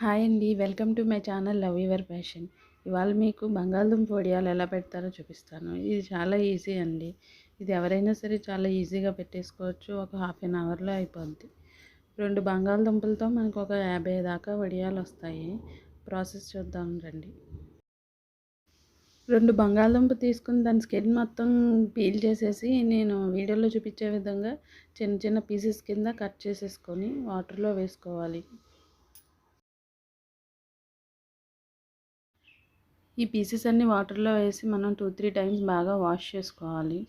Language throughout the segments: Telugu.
హాయ్ అండి. Welcome to my channel love your passion. ఇవాళ మీకు బంగాళదుంప వడియాలు ఎలా పెడతారో చూపిస్తాను. ఇది చాలా ఈజీ అండి. ఇది ఎవరైనా సరే చాలా ఈజీగా పెట్టేసుకోవచ్చు. ఒక హాఫ్ అన్ అవర్లో అయిపోద్ది. రెండు బంగాళదుంపలతో మనకు ఒక యాభై దాకా వడియాలు వస్తాయి. ప్రాసెస్ చూద్దాం రండి. రెండు బంగాళదుంప తీసుకుని దాని స్కిన్ మొత్తం పీల్ చేసేసి నేను వీడియోలో చూపించే విధంగా చిన్న చిన్న పీసెస్ కింద కట్ చేసేసుకొని వాటర్లో వేసుకోవాలి. ఈ పీసెస్ అన్ని వాటర్లో వేసి మనం టూ త్రీ టైమ్స్ బాగా వాష్ చేసుకోవాలి.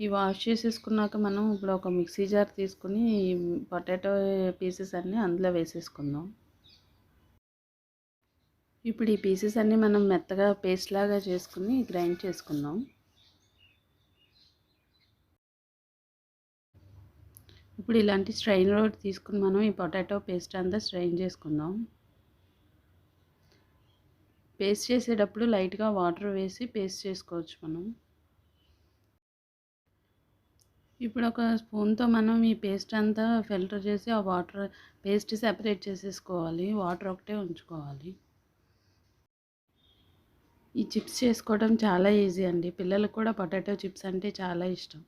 ఈ వాష్ చేసేసుకున్నాక మనం ఇప్పుడు ఒక మిక్సీ జార్ తీసుకుని పొటాటో పీసెస్ అన్నీ అందులో వేసేసుకుందాం. ఇప్పుడు ఈ పీసెస్ అన్నీ మనం మెత్తగా పేస్ట్ లాగా చేసుకుని గ్రైండ్ చేసుకుందాం. ఇప్పుడు ఇలాంటి స్ట్రైన్ రోడ్ తీసుకుని మనం ఈ పొటాటో పేస్ట్ అంతా స్ట్రైన్ చేసుకుందాం. పేస్ట్ చేసేటప్పుడు లైట్గా వాటర్ వేసి పేస్ట్ చేసుకోవచ్చు మనం. ఇప్పుడు ఒక స్పూన్తో మనం ఈ పేస్ట్ అంతా ఫిల్టర్ చేసి ఆ వాటర్ పేస్ట్ సెపరేట్ చేసేసుకోవాలి. వాటర్ ఒకటే ఉంచుకోవాలి. ఈ చిప్స్ చేసుకోవడం చాలా ఈజీ అండి. పిల్లలకు కూడా పొటాటో చిప్స్ అంటే చాలా ఇష్టం.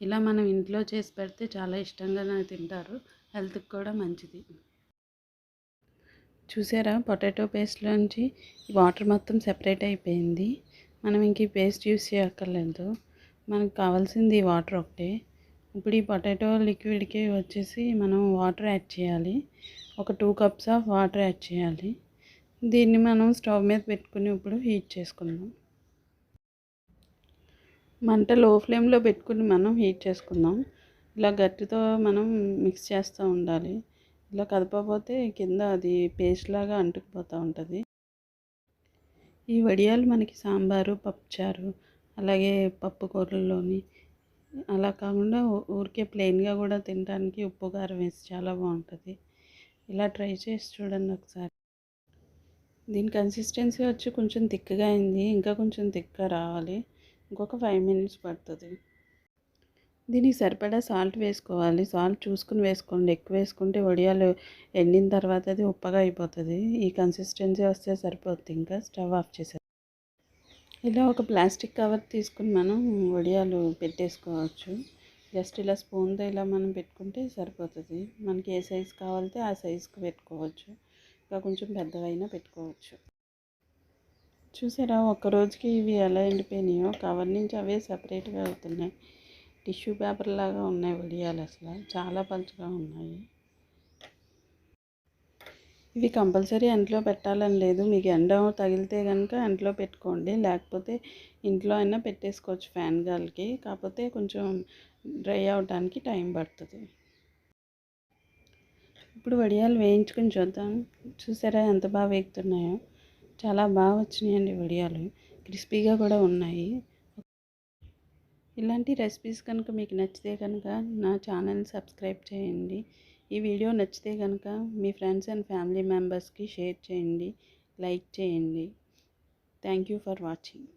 ఇలా మనం ఇంట్లో చేసి పెడితే చాలా ఇష్టంగా తింటారు. హెల్త్కి కూడా మంచిది. చూసారా? పొటాటో పేస్ట్లోంచి వాటర్ మొత్తం సెపరేట్ అయిపోయింది. మనం ఇంక ఈ పేస్ట్ యూస్ చేయక్కర్లేదు. మనకు కావాల్సింది వాటర్ ఒకటే. ఇప్పుడు ఈ పొటాటో లిక్విడ్కి వచ్చేసి మనం వాటర్ యాడ్ చేయాలి. ఒక two cups of water add చేయాలి. దీన్ని మనం స్టవ్ మీద పెట్టుకుని ఇప్పుడు హీట్ చేసుకుందాం. మంట లో ఫ్లేమ్లో పెట్టుకుని మనం హీట్ చేసుకుందాం. ఇలా గట్టితో మనం మిక్స్ చేస్తూ ఉండాలి. ఇలా కదపకపోతే కింద అది పేస్ట్ లాగా అంటుకుపోతూ ఉంటుంది. ఈ వడియాలు మనకి సాంబారు పప్పుచారు అలాగే పప్పు కూరల్లోని అలా కాకుండా ఊరికే ప్లెయిన్గా కూడా తినడానికి ఉప్పు కారం వేసి చాలా బాగుంటుంది. ఇలా ట్రై చేసి చూడండి ఒకసారి. దీని కన్సిస్టెన్సీ వచ్చి కొంచెం థిక్గా అయింది. ఇంకా కొంచెం థిక్గా రావాలి. ఇంకొక ఫైవ్ మినిట్స్ పడుతుంది. దీనికి సరిపడా సాల్ట్ వేసుకోవాలి. సాల్ట్ చూసుకుని వేసుకోండి. ఎక్కువ వేసుకుంటే వడియాలు ఎండిన తర్వాత అది ఉప్పగా అయిపోతుంది. ఈ కన్సిస్టెన్సీ వస్తే సరిపోతుంది ఇంకా స్టవ్ ఆఫ్ చేసేది ఇలా ఒక ప్లాస్టిక్ కవర్ తీసుకుని మనం వడియాలు పెట్టేసుకోవచ్చు. జస్ట్ ఇలా స్పూన్తో ఇలా మనం పెట్టుకుంటే సరిపోతుంది. మనకి ఏ సైజు కావాలితే ఆ సైజుకి పెట్టుకోవచ్చు. ఇంకా కొంచెం పెద్దవైనా పెట్టుకోవచ్చు. చూసారా? ఒక్క రోజుకి ఇవి ఎలా ఎండిపోయినాయో? కవర్ నుంచి అవే సపరేట్గా అవుతున్నాయి. టిష్యూ పేపర్ లాగా ఉన్నాయి వడియాలు అసలు. చాలా పలుచగా ఉన్నాయి. ఇవి కంపల్సరీ ఎంట్లో పెట్టాలని లేదు. మీకు ఎండ తగిలితే కనుక ఎంట్లో పెట్టుకోండి. లేకపోతే ఇంట్లో అయినా పెట్టేసుకోవచ్చు ఫ్యాన్ గాలికి. కాకపోతే కొంచెం డ్రై అవడానికి టైం పడుతుంది. ఇప్పుడు వడియాలు వేయించుకొని చూద్దాం. చూసారా ఎంత బాగా వేగుతున్నాయో? చాలా బాగా వచ్చినాయండి వడియాలు. క్రిస్పీగా కూడా ఉన్నాయి. ఇలాంటి రెసిపీస్ కనుక మీకు నచ్చితే కనుక నా ఛానల్ సబ్స్క్రైబ్ చేయండి. ఈ వీడియో నచ్చితే కనుక మీ ఫ్రెండ్స్ అండ్ ఫ్యామిలీ మెంబర్స్కి షేర్ చేయండి. లైక్ చేయండి. Thank you for watching.